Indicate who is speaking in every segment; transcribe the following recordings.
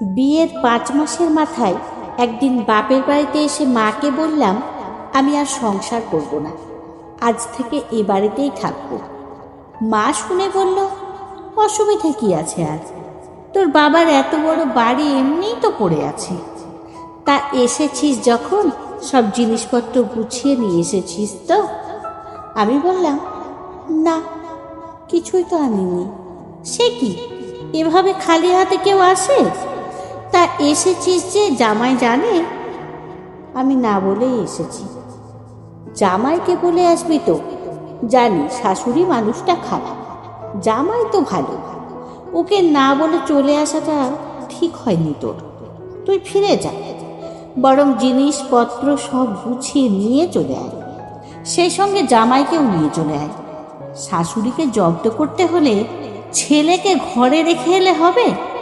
Speaker 1: বিয়ের পাঁচ মাসের মাথায় একদিন বাপের বাড়িতে এসে মাকে বললাম, আমি আর সংসার করব না, আজ থেকে এ বাড়িতেই থাকব। মা শুনে বলল, অসুবিধা কি আছে আর তোর বাবার এত বড় বাড়ি এমনিই তো পড়ে আছে। তা এসেছিস যখন? সব জিনিসপত্র গুছিয়ে নিয়ে এসেছিস তো? আমি বললাম, না, কিছুই তো আনিনি। সে কি? এভাবে খালি হাতে কেউ আসে? তা এসেছিস যে জামাই জানে? আমি না বলেই এসেছি। জামাইকে বলে আসবি তো। জানি শাশুড়ি মানুষটা খারাপ। জামাই তো ভালো। ওকে না বলে চলে আসাটা ঠিক হয়নি তোর। তুই ফিরে যা। বরং জিনিসপত্র সব গুছিয়ে নিয়ে চলে আয়। সেই সঙ্গে জামাইকেও নিয়ে চলে আয়। শাশুড়িকে জব্দ করতে হলে ছেলেকে ঘরে রেখে এলে হবে?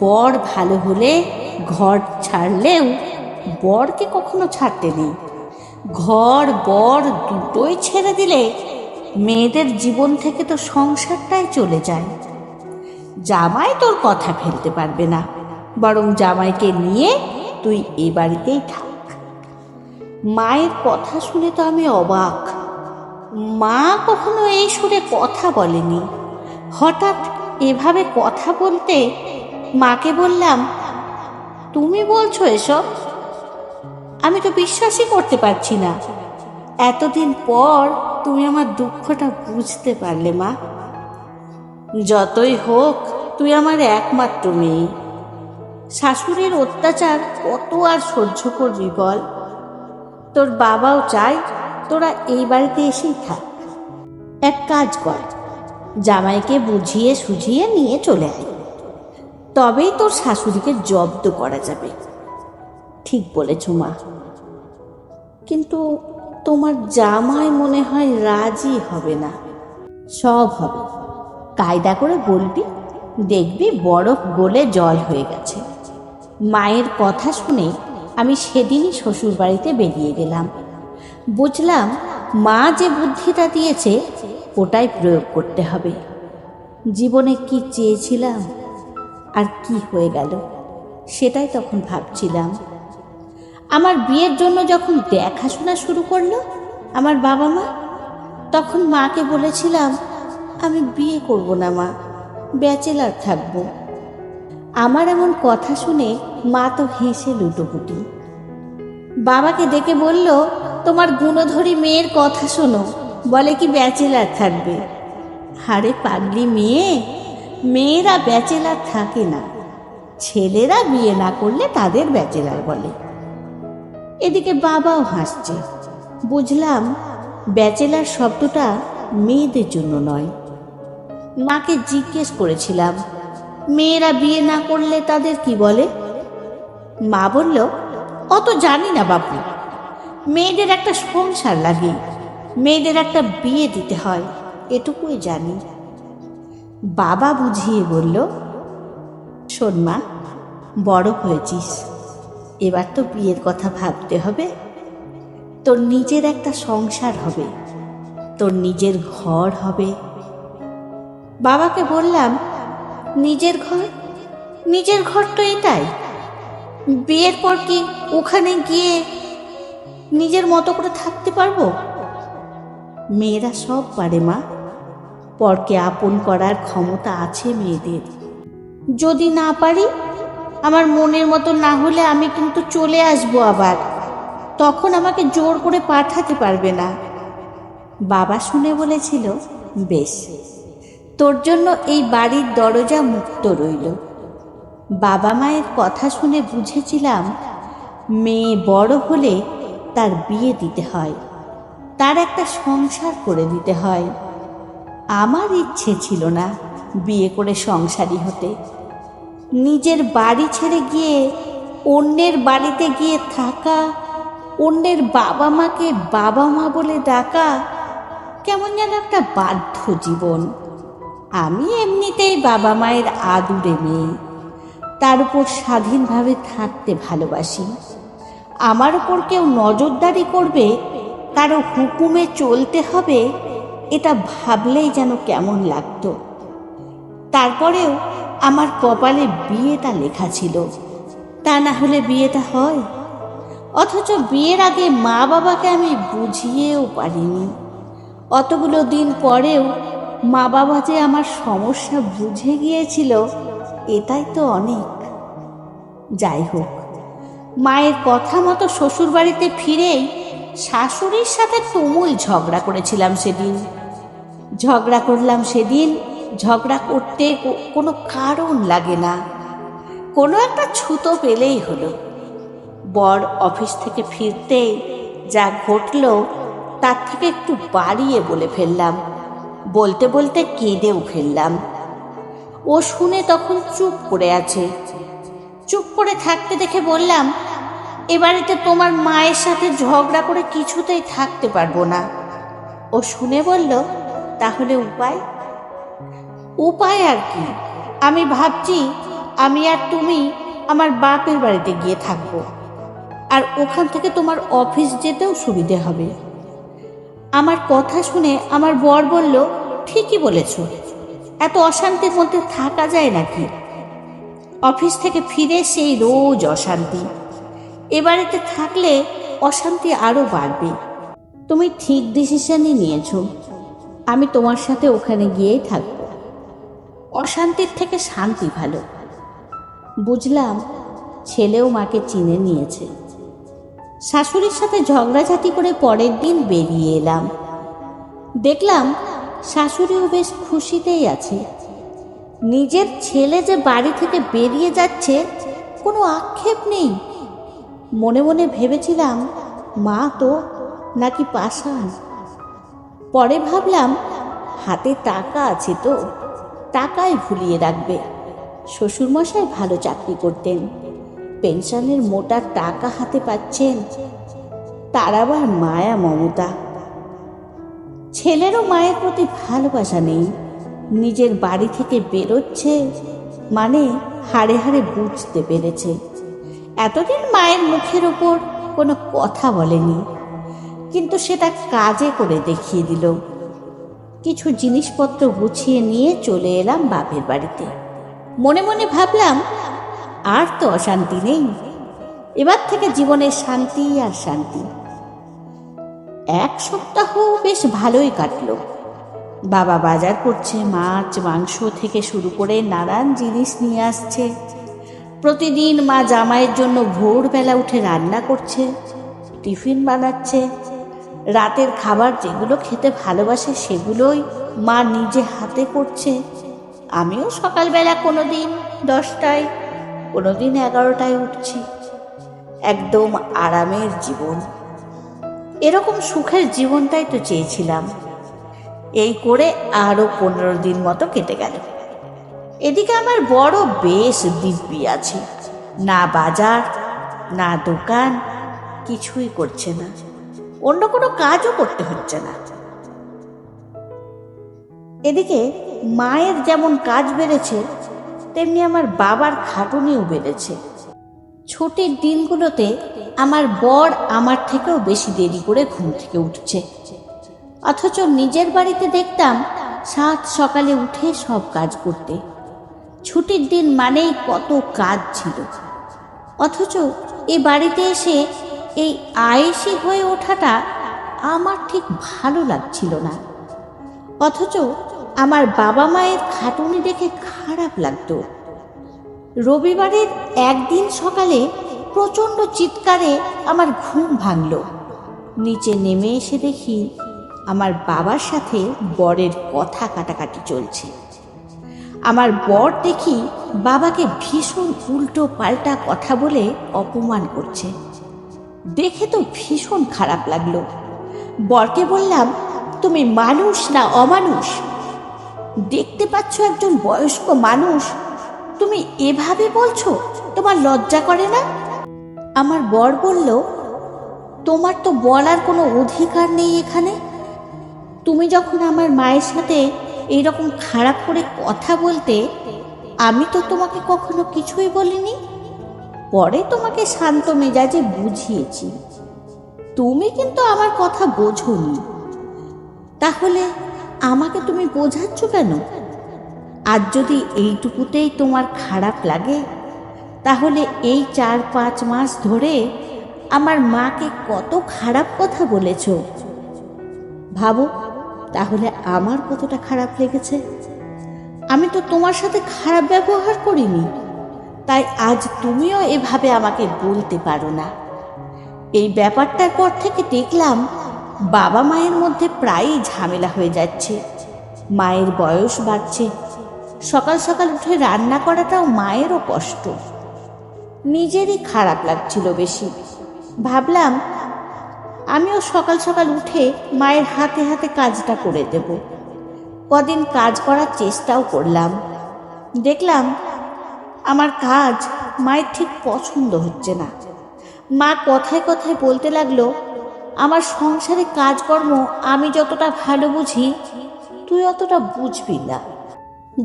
Speaker 1: বর ভালো হলে ঘর ছাড়লেও বরকে কখনো ছাড়তে নেই। ঘর, বর দুটোই ছেড়ে দিলে মেয়েদের জীবন থেকে তো সংসারটাই চলে যায়। জামাই তোর কথা ফেলতে পারবে না, বরং জামাইকে নিয়ে তুই এ বাড়িতেই থাক। মায়ের কথা শুনে তো আমি অবাক। মা কখনো এই সুরে কথা বলেনি। হঠাৎ এভাবে কথা বলতে মাকে বললাম, তুমি বলছো এসব? আমি তো বিশ্বাসই করতে পারছি না। এতদিন পর তুমি আমার দুঃখটা বুঝতে পারলে, মা। যতই হোক, তুই আমার একমাত্র মেয়ে। শাশুড়ির অত্যাচার কত আর সহ্য করবি বল? তোর বাবাও চায় তোরা এই বাড়িতে এসেই থাক। এক কাজ কর, জামাইকে বুঝিয়ে সুঝিয়ে নিয়ে চলে আয়। তবেই তোর শাশুড়িকে জব্দ করা যাবে। ঠিক বলেছ মা। কিন্তু তোমার জামাই মনে হয় রাজি হবে না। সব হবে। কায়দা করে বলবি, দেখবি বরফ গলে জল হয়ে গেছে। মায়ের কথা শুনে আমি সেদিনই শ্বশুর বাড়িতে বেরিয়ে গেলাম। বুঝলাম মা যে বুদ্ধিটা দিয়েছে, ওটাই প্রয়োগ করতে হবে। জীবনে কি চেয়েছিলাম আর কি হয়ে গেল? সেটাই তখন ভাবছিলাম। আমার বিয়ের জন্য যখন দেখাশোনা শুরু করল আমার বাবা মা, তখন মাকে বলেছিলাম, আমি বিয়ে করব না মা, ব্যাচেলার থাকব। আমার এমন কথা শুনে মা তো হেসে লুটোপুটি। বাবাকে ডেকে বলল, তোমার গুণধরী মেয়ের কথা শোনো, বলে কি ব্যাচেলার থাকবে? আরে পাগলি মেয়ে মেয়েরা ব্যাচেলার থাকে না। ছেলেরা বিয়ে না করলে তাদের ব্যাচেলার বলে। এদিকে বাবাও হাসছে। বুঝলাম, ব্যাচেলার শব্দটা মেয়েদের জন্য নয়। মাকে জিজ্ঞেস করেছিলাম, মেয়েরা বিয়ে না করলে তাদের কি বলে? মা বলল, অত জানি না বাপু। মেয়েদের একটা সংসার লাগে। মেয়েদের একটা বিয়ে দিতে হয়, এটুকুই জানি। বাবা বুঝিয়ে বলল, শোন মা, বড় হয়েছিস। এবার তো বিয়ের কথা ভাবতে হবে। তোর নিজের একটা সংসার হবে। তোর নিজের ঘর হবে। বাবাকে বললাম, নিজের ঘর? নিজের ঘর তো এটাই। বিয়ের পর কি ওখানে গিয়ে নিজের মতো করে থাকতে পারব? মেয়েরা সব পারে মা। পরকে আপন করার ক্ষমতা আছে মেয়েদের। যদি না পারি, আমার মনের মতো না হলে আমি কিন্তু চলে আসব আবার। তখন আমাকে জোর করে পাঠাতে পারবে না। বাবা শুনে বলেছিল, বেশ, তোর জন্য এই বাড়ির দরজা মুক্ত রইল। বাবা মায়ের কথা শুনে বুঝেছিলাম, মেয়ে বড় হলে তার বিয়ে দিতে হয়, তার একটা সংসার করে দিতে হয়। আমার ইচ্ছে ছিল না বিয়ে করে সংসারী হতে। নিজের বাড়ি ছেড়ে গিয়ে অন্যের বাড়িতে গিয়ে থাকা, অন্যের বাবা মাকে বাবা মা বলে ডাকা কেমন যেন একটা বাধ্য জীবন। আমি এমনিতেই বাবা মায়ের আদুরে মেয়ে। তার উপর স্বাধীনভাবে থাকতে ভালোবাসি। আমার উপর কেউ নজরদারি করবে কারও হুকুমে চলতে হবে এটা ভাবলেই যেন কেমন লাগতো। তারপরেও আমার কপালে বিয়েটা লেখা ছিল। তা না হলে বিয়েটা হয়। অথচ বিয়ের আগে মা বাবাকে আমি বুঝিয়েও পারিনি। অতগুলো দিন পরেও মা বাবা যে আমার সমস্যা বুঝে গিয়েছিল, এটাই তো অনেক। যাই হোক, মায়ের কথা মতো শ্বশুরবাড়িতে ফিরেই শাশুড়ির সাথে তুমুল ঝগড়া করেছিলাম সেদিন। ঝগড়া করলাম সেদিন। ঝগড়া করতে কোনো কারণ লাগে না। কোনো একটা ছুতো পেলেই হলো। বর অফিস থেকে ফিরতেই যা ঘটলো তার থেকে একটু বাড়িয়ে বলে ফেললাম। বলতে বলতে কেঁদেও ফেললাম। ও শুনে তখন চুপ করে আছে। চুপ করে থাকতে দেখে বললাম এ বাড়িতে তোমার মায়ের সাথে ঝগড়া করে কিছুতেই থাকতে পারব না। ও শুনে বলল তাহলে উপায়? উপায় আর কি? আমি ভাবছি আমি আর তুমি আমার বাপের বাড়িতে গিয়ে থাকব। আর ওখান থেকে তোমার অফিস যেতেও সুবিধে হবে। আমার কথা শুনে আমার বর বলল, ঠিকই বলেছ। এত অশান্তির মধ্যে থাকা যায় নাকি? অফিস থেকে ফিরে সেই রোজ অশান্তি। এ বাড়িতে থাকলে অশান্তি আরও বাড়বে। তুমি ঠিক ডিসিশনই নিয়েছো। আমি তোমার সাথে ওখানে গিয়েই থাকব। অশান্তির থেকে শান্তি ভালো। বুঝলাম, ছেলেও মাকে চিনে নিয়েছে। শাশুড়ির সাথে ঝগড়াঝাটি করে পরের দিন বেরিয়ে এলাম। দেখলাম, শাশুড়িও বেশ খুশিতেই আছে। নিজের ছেলে যে বাড়ি থেকে বেরিয়ে যাচ্ছে, কোনো আক্ষেপ নেই। মনে মনে ভেবেছিলাম, মা তো নাকি পাষাণ। পরে ভাবলাম, হাতে টাকা আছে তো, টাকাই ভুলিয়ে রাখবে। শ্বশুরমশাই ভালো চাকরি করতেন। পেনশনের মোটা টাকা হাতে পাচ্ছেন। তার আবার মায়া মমতা। ছেলেরও মায়ের প্রতি ভালোবাসা নেই। নিজের বাড়ি থেকে বেরোচ্ছে মানে হাড়ে হাড়ে বুঝতে পেরেছে। এতদিন মায়ের মুখের ওপর কোনো কথা বলেনি। কিন্তু সেটা কাজে করে দেখিয়ে দিল। কিছু জিনিসপত্র গুছিয়ে নিয়ে চলে এলাম বাপের বাড়িতে। মনে মনে ভাবলাম, আর তো অশান্তি নেই। এবার থেকে জীবনে শান্তি আর শান্তি। এক সপ্তাহ বেশ ভালোই কাটলো। বাবা বাজার করছে, মাছ, মাংস থেকে শুরু করে নানান জিনিস নিয়ে আসছে। প্রতিদিন মা জামাইয়ের জন্য ভোরবেলা উঠে রান্না করছে, টিফিন বানাচ্ছে রাতের খাবার যেগুলো খেতে ভালোবাসে সেগুলোই মা নিজে হাতে করছে। আমিও সকালবেলা কোনো দিন দশটায় কোনো দিন এগারোটায় উঠছি। একদম আরামের জীবন। এরকম সুখের জীবনটাই তো চেয়েছিলাম। এই করে আরও পনেরো দিন মতো কেটে গেল। এদিকে আমার বড় বেশ দিব্যি আছে। না বাজার, না দোকান, কিছুই করছে না। অন্য কোনো কাজও করতে হচ্ছে না। এদিকে মায়ের যেমন কাজ বেড়েছে, তেমনি আমার বাবার খাটুনিও বেড়েছে। ছুটির দিনগুলোতে আমার বর আমার থেকেও বেশি দেরি করে ঘুম থেকে উঠছে। অথচ নিজের বাড়িতে দেখতাম সাত সকালে উঠে সব কাজ করতে। ছুটির দিন মানেই কত কাজ ছিল। অথচ এ বাড়িতে এসে এই আয়েসি হয়ে ওঠাটা আমার ঠিক ভালো লাগছিল না। অথচ আমার বাবা মায়ের খাটুনি দেখে খারাপ লাগতো। রবিবারের একদিন সকালে প্রচণ্ড চিৎকারে আমার ঘুম ভাঙল। নিচে নেমে এসে দেখি আমার বাবার সাথে বরের কথা কাটাকাটি চলছে। আমার বর দেখি বাবাকে ভীষণ উল্টো পাল্টা কথা বলে অপমান করছে। দেখে তো ভীষণ খারাপ লাগল। বরকে বললাম, তুমি মানুষ না অমানুষ? দেখতে পাচ্ছ একজন বয়স্ক মানুষ? তুমি এভাবে বলছো? তোমার লজ্জা করে না? আমার বর বলল, তোমার তো বলার কোনো অধিকার নেই এখানে। তুমি যখন আমার মায়ের সাথে এইরকম খারাপ করে কথা বলতে, আমি তো তোমাকে কখনো কিছুই বলিনি। পরে তোমাকে শান্ত মেজাজে বুঝিয়েছি। তুমি কিন্তু আমার কথা বোঝোনি। তাহলে আমাকে তুমি বোঝাচ্ছ কেন? আর যদি এইটুকুতেই তোমার খারাপ লাগে, তাহলে এই চার পাঁচ মাস ধরে আমার মাকে কত খারাপ কথা বলেছ। ভাবো, তাহলে আমার কতটা খারাপ লেগেছে? আমি তো তোমার সাথে খারাপ ব্যবহার করিনি। তাই আজ তুমিও এভাবে আমাকে বলতে পারো না। এই ব্যাপারটার পর থেকে দেখলাম বাবা মায়ের মধ্যে প্রায়ই ঝামেলা হয়ে যাচ্ছে। মায়ের বয়স বাড়ছে। সকাল সকাল উঠে রান্না করাটাও মায়েরও কষ্ট। নিজেরই খারাপ লাগছিল বেশি। ভাবলাম, আমিও সকাল সকাল উঠে মায়ের হাতে হাতে কাজটা করে দেব। কদিন কাজ করার চেষ্টাও করলাম। দেখলাম আমার কাজ মায়ের ঠিক পছন্দ হচ্ছে না। মা কথায় কথায় বলতে লাগল, আমার সংসারে কাজকর্ম আমি যতটা ভালো বুঝি, তুই অতটা বুঝবি না।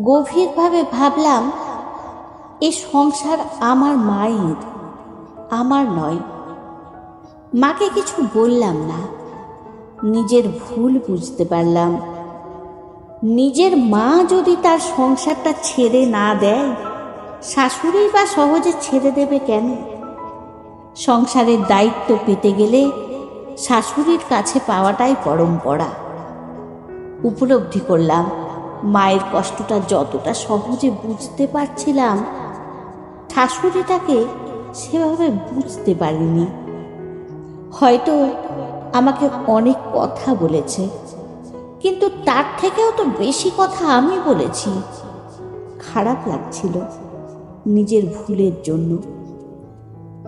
Speaker 1: গভীরভাবে ভাবলাম, এ সংসার আমার মায়ের, আমার নয়। মাকে কিছু বললাম না। নিজের ভুল বুঝতে পারলাম। নিজের মা যদি তার সংসারটা ছেড়ে না দেয় শাশুড়ি বা সহজে ছেড়ে দেবে কেন? সংসারের দায়িত্ব পেতে গেলে শাশুড়ির কাছে পাওয়াটাই পরম্পরা। উপলব্ধি করলাম, মায়ের কষ্টটা যতটা সহজে বুঝতে পারছিলাম শাশুড়িটাকে সেভাবে বুঝতে পারিনি। হয়তো আমাকে অনেক কথা বলেছে, কিন্তু তার থেকেও তো বেশি কথা আমি বলেছি। খারাপ লাগছিল। নিজের ভুলের জন্য।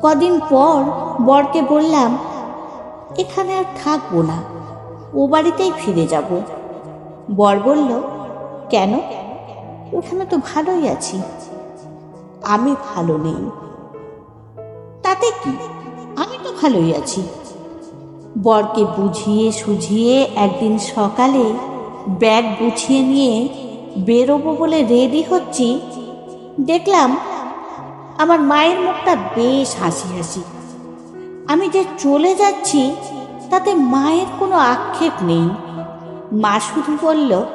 Speaker 1: কদিন পর বরকে বললাম, এখানে আর থাকব না, ও বাড়িতেই ফিরে যাব। বর বলল, কেন? ওখানে তো ভালোই আছি। আমি ভালো নেই। তাতে কি? আমি তো ভালোই আছি। বরকে বুঝিয়ে সুঝিয়ে একদিন সকালে ব্যাগ গুছিয়ে নিয়ে বেরোবো বলে রেডি হচ্ছি দেখলাম আমার মায়ের মুখটা বেশ হাসি হাসি। আমি যে চলে যাচ্ছি, তাতে মায়ের কোনো আক্ষেপ নেই। মা শুধু বলল,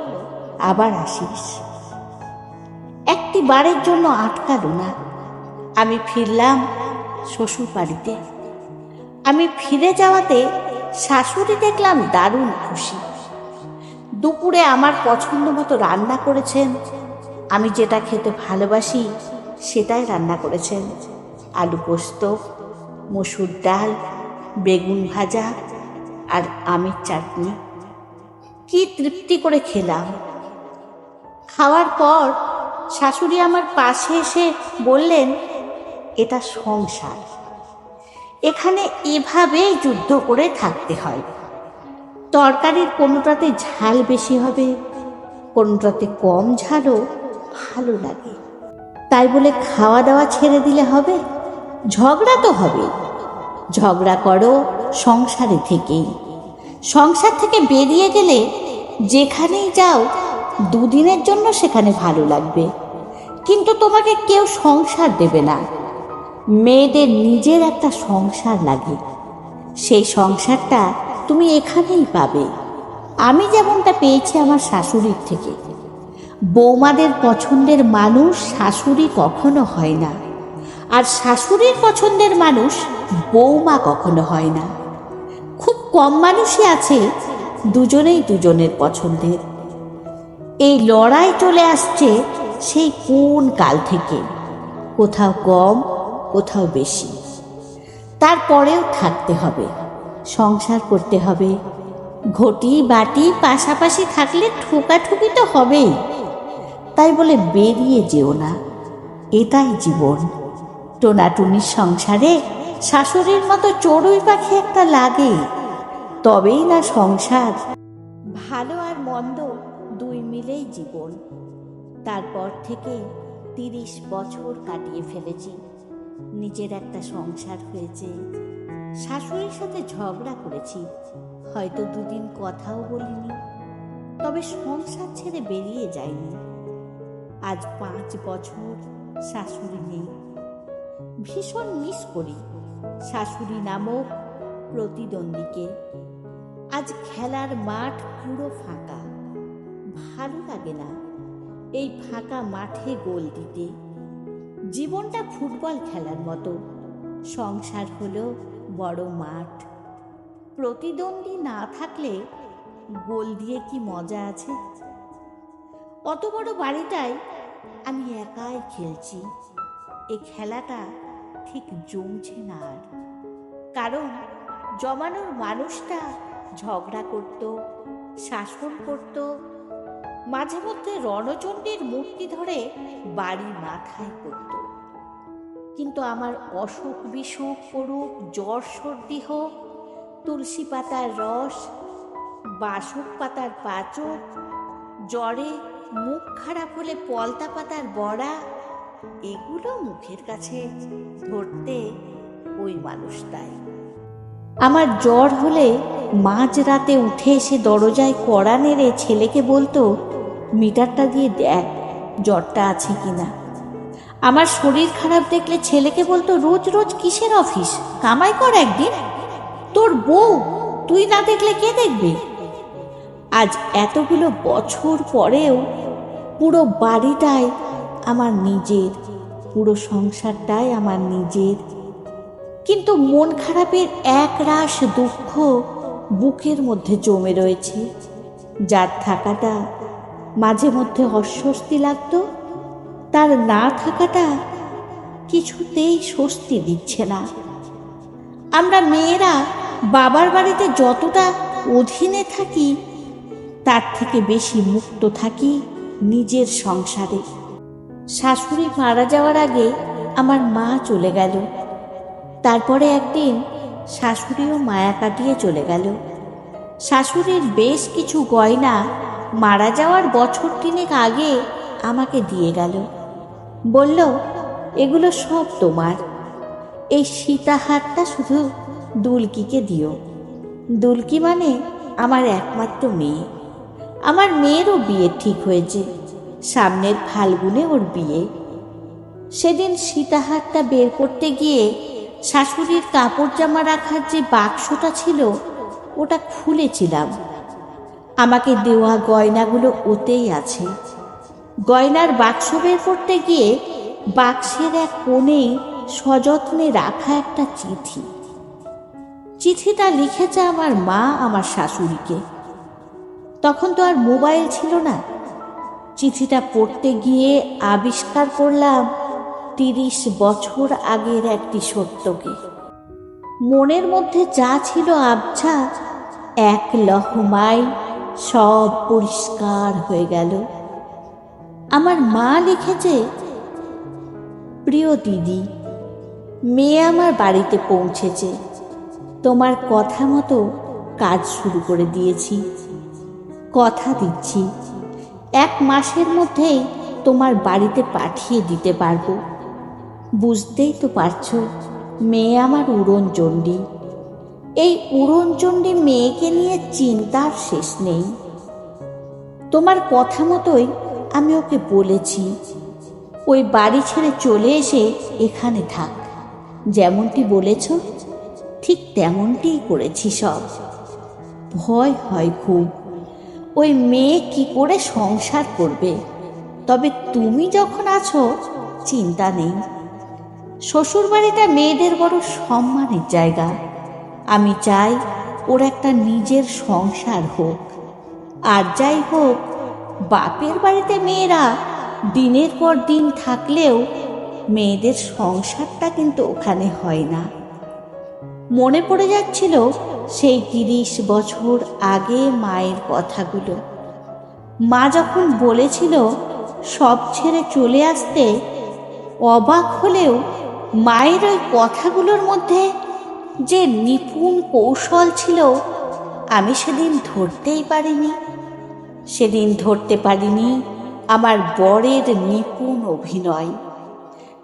Speaker 1: আবার আসিস। একটি বারের জন্য আটকালো না। আমি ফিরলাম শ্বশুর বাড়িতে। আমি ফিরে যাওয়াতে শাশুড়ি দেখলাম দারুণ খুশি। দুপুরে আমার পছন্দ মতো রান্না করেছেন আমি যেটা খেতে ভালোবাসি, সেটাই রান্না করেছেন। আলু পোস্ত, মসুর ডাল, বেগুন ভাজা আর আমের চাটনি। কি তৃপ্তি করে খেলাম। খাওয়ার পর শাশুড়ি আমার পাশে এসে বললেন, এটা সংসার। এখানে এভাবেই যুদ্ধ করে থাকতে হয়। তরকারির কোনোটাতে ঝাল বেশি হবে, কোনোটাতে কম ঝালও ভালো লাগে। তাই বলে খাওয়া দাওয়া ছেড়ে দিলে হবে? ঝগড়া তো হবে। ঝগড়া করো সংসারে থেকেই। সংসার থেকে বেরিয়ে গেলে যেখানেই যাও, দুদিনের জন্য সেখানে ভালো লাগবে। কিন্তু তোমাকে কেউ সংসার দেবে না। মেয়েদের নিজের একটা সংসার লাগে। সেই সংসারটা তুমি এখানেই পাবে। আমি যেমনটা পেয়েছি আমার শাশুড়ির থেকে। বৌমাদের পছন্দের মানুষ শাশুড়ি কখনো হয় না। আর শাশুড়ির পছন্দের মানুষ বৌমা কখনো হয় না। খুব কম মানুষই আছে দুজনেই দুজনের পছন্দের। এই লড়াই চলে আসছে সেই কোন কাল থেকে? কোথাও কম, কোথাও বেশি। তারপরেও থাকতে হবে, সংসার করতে হবে। ঘটি বাটি পাশাপাশি থাকলে ঠোকাঠুকি তো হবেই। তাই বলে বেরিয়ে যেও না। এটাই জীবন। টোনাটুনির সংসারে শাশুড়ির মতো চড়ুই পাখি একটা লাগে। তবেই না সংসার। ভালো আর মন্দ দুই মিলেই জীবন। তারপর থেকে তিরিশ বছর কাটিয়ে ফেলেছি। নিজের একটা সংসার হয়েছে। শাশুড়ির সাথে ঝগড়া করেছি। হয়তো দুদিন কথাও বলিনি। তবে সংসার ছেড়ে বেরিয়ে যায়নি আজ পাঁচ বছর শাশুড়ি নেই। ভীষণ মিস করি শাশুড়ি নামক প্রতিদ্বন্দ্বীকে। আজ খেলার মাঠ পুরো ফাঁকা। ভালো লাগে না এই ফাঁকা মাঠে গোল দিতে। জীবনটা ফুটবল খেলার মতো। সংসার হলো বড় মাঠ। প্রতিদ্বন্দ্বী না থাকলে গোল দিয়ে কি মজা আছে? অত বড় বাড়িটায় আমি একাই খেলছি। এই খেলাটা ঠিক জমছে না আর। কারণ জমানোর মানুষটা ঝগড়া করত, শাসন করত, মাঝে মধ্যে রণচণ্ডীর মূর্তি ধরে বাড়ি মাথায় করত। কিন্তু আমার অসুখ বিসুখ করুক জ্বর সর্দি হোক, তুলসী পাতার রস বাসক পাতার পাচক, জ্বরে মুখ খারাপ হলে পলতা পাতার বড়া, এগুলো মুখের কাছে ধরতে ওই মানুষটাই আমার জ্বর হলে মাঝ রাতে উঠে এসে দরজায় কড়া নেড়ে ছেলেকে বলতো, মিটারটা দিয়ে দেখ, জ্বরটা আছে কিনা। আমার শরীর খারাপ দেখলে ছেলেকে বলতো, রোজ রোজ কিসের অফিস? কামাই কর একদিন। তোর বউ, তুই না দেখলে কে দেখবে? আজ এতগুলো বছর পরেও পুরো বাড়িটাই আমার নিজের, পুরো সংসারটাই আমার নিজের। কিন্তু মন খারাপের এক রাশ দুঃখ বুকের মধ্যে জমে রয়েছে। যার থাকাটা মাঝে মধ্যে অস্বস্তি লাগতো, তার না থাকাটা কিছুতেই স্বস্তি দিচ্ছে না। আমরা মেয়েরা বাবার বাড়িতে যতটা অধীনে থাকি তার থেকে বেশি মুক্ত থাকি নিজের সংসারে। শাশুড়ি মারা যাওয়ার আগে আমার মা চলে গেল। তারপরে একদিন শাশুড়িও মায়া কাটিয়ে চলে গেল। শাশুড়ির বেশ কিছু গয়না মারা যাওয়ার বছর তিনেক আগে আমাকে দিয়ে গেল। বলল, এগুলো সব তোমার। এই সীতাহারটা শুধু দুলকিকে দিও। দুলকি মানে আমার একমাত্র মেয়ে। আমার মেয়েরও বিয়ে ঠিক হয়েছে। সামনের ফাল্গুনে ওর বিয়ে। সেদিন সীতাহারটা বের করতে গিয়ে শাশুড়ির কাপড় জামা রাখার যে বাক্সটা ছিল, ওটা খুলেছিলাম। আমাকে দেওয়া গয়নাগুলো ওতেই আছে। গয়নার বাক্স বের করতে গিয়ে বাক্সের এক কোণেই সযত্নে রাখা একটা চিঠি। চিঠিটা লিখেছে আমার মা আমার শাশুড়িকে। তখন তো আর মোবাইল ছিল না। চিঠিটা পড়তে গিয়ে আবিষ্কার করলাম, তিরিশ বছর আগের একটি সত্যকে। মনের মধ্যে যা ছিল আবছা, এক লহমায় সব পরিষ্কার হয়ে গেল। আমার মা লিখেছে, প্রিয় দিদি, মেয়ে আমার বাড়িতে পৌঁছেছে। তোমার কথা মতো কাজ শুরু করে দিয়েছি। কথা দিচ্ছি। এক মাসের মধ্যেই তোমার বাড়িতে পাঠিয়ে দিতে পারব। বুঝতেই তো পারছ, মেয়ে আমার উড়নচণ্ডী এই উড়নচণ্ডী মেয়েকে নিয়ে চিন্তার শেষ নেই। তোমার কথা মতোই আমি ওকে বলেছি, ওই বাড়ি ছেড়ে চলে এসে এখানে থাক। যেমনটি বলেছ, ঠিক তেমনটিই করেছি সব। ভয় হয় খুব। ওই মেয়ে কি করে সংসার করবে? তবে তুমি যখন আছো, চিন্তা নেই। শ্বশুরবাড়িটা মেয়েদের বড় সম্মানের জায়গা। আমি চাই ওর একটা নিজের সংসার হোক। আর যাই হোক, বাপের বাড়িতে মেয়েরা দিনের পর দিন থাকলেও মেয়েদের সংসারটা কিন্তু ওখানে হয় না। মনে পড়ে যাচ্ছিল সেই তিরিশ বছর আগে মায়ের কথাগুলো। মা যখন বলেছিল, সব ছেড়ে চলে আসতে, অবাক হলেও মায়ের ওই কথাগুলোর মধ্যে যে নিপুণ কৌশল ছিল, আমি সেদিন ধরতেই পারিনি। সেদিন ধরতে পারিনি আমার বরের নিপুণ অভিনয়।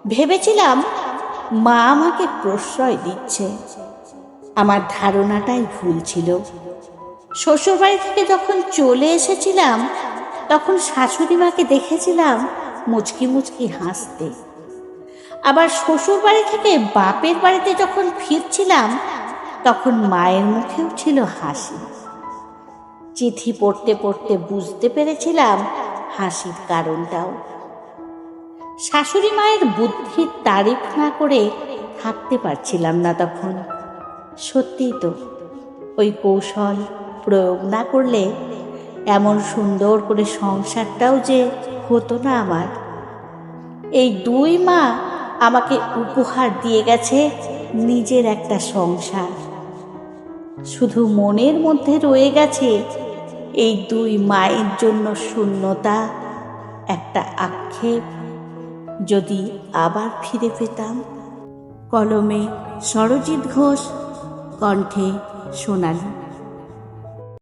Speaker 1: ভেবেছিলাম মা আমাকে প্রশ্রয় দিচ্ছে। আমার ধারণাটাই ভুল ছিল। শ্বশুরবাড়ি থেকে যখন চলে এসেছিলাম, তখন শাশুড়ি মাকে দেখেছিলাম মুচকি মুচকি হাসতে। আবার শ্বশুরবাড়ি থেকে বাপের বাড়িতে যখন ফিরছিলাম, তখন মায়ের মুখেও ছিল হাসি। চিঠি পড়তে পড়তে বুঝতে পেরেছিলাম হাসির কারণটাও। শাশুড়ি মায়ের বুদ্ধির তারিফ না করে থাকতে পারছিলাম না তখন। সত্যিই তো, ওই কৌশল প্রয়োগ না করলে এমন সুন্দর করে সংসারটাও যে হতো না আমার। এই দুই মা আমাকে উপহার দিয়ে গেছে নিজের একটা সংসার। শুধু মনের মধ্যে রয়ে গেছে এই দুই মায়ের জন্য শূন্যতা, একটা আক্ষেপ। যদি আবার ফিরে পেতাম, কলমে সরজিৎ ঘোষ কণ্ঠে সোনালী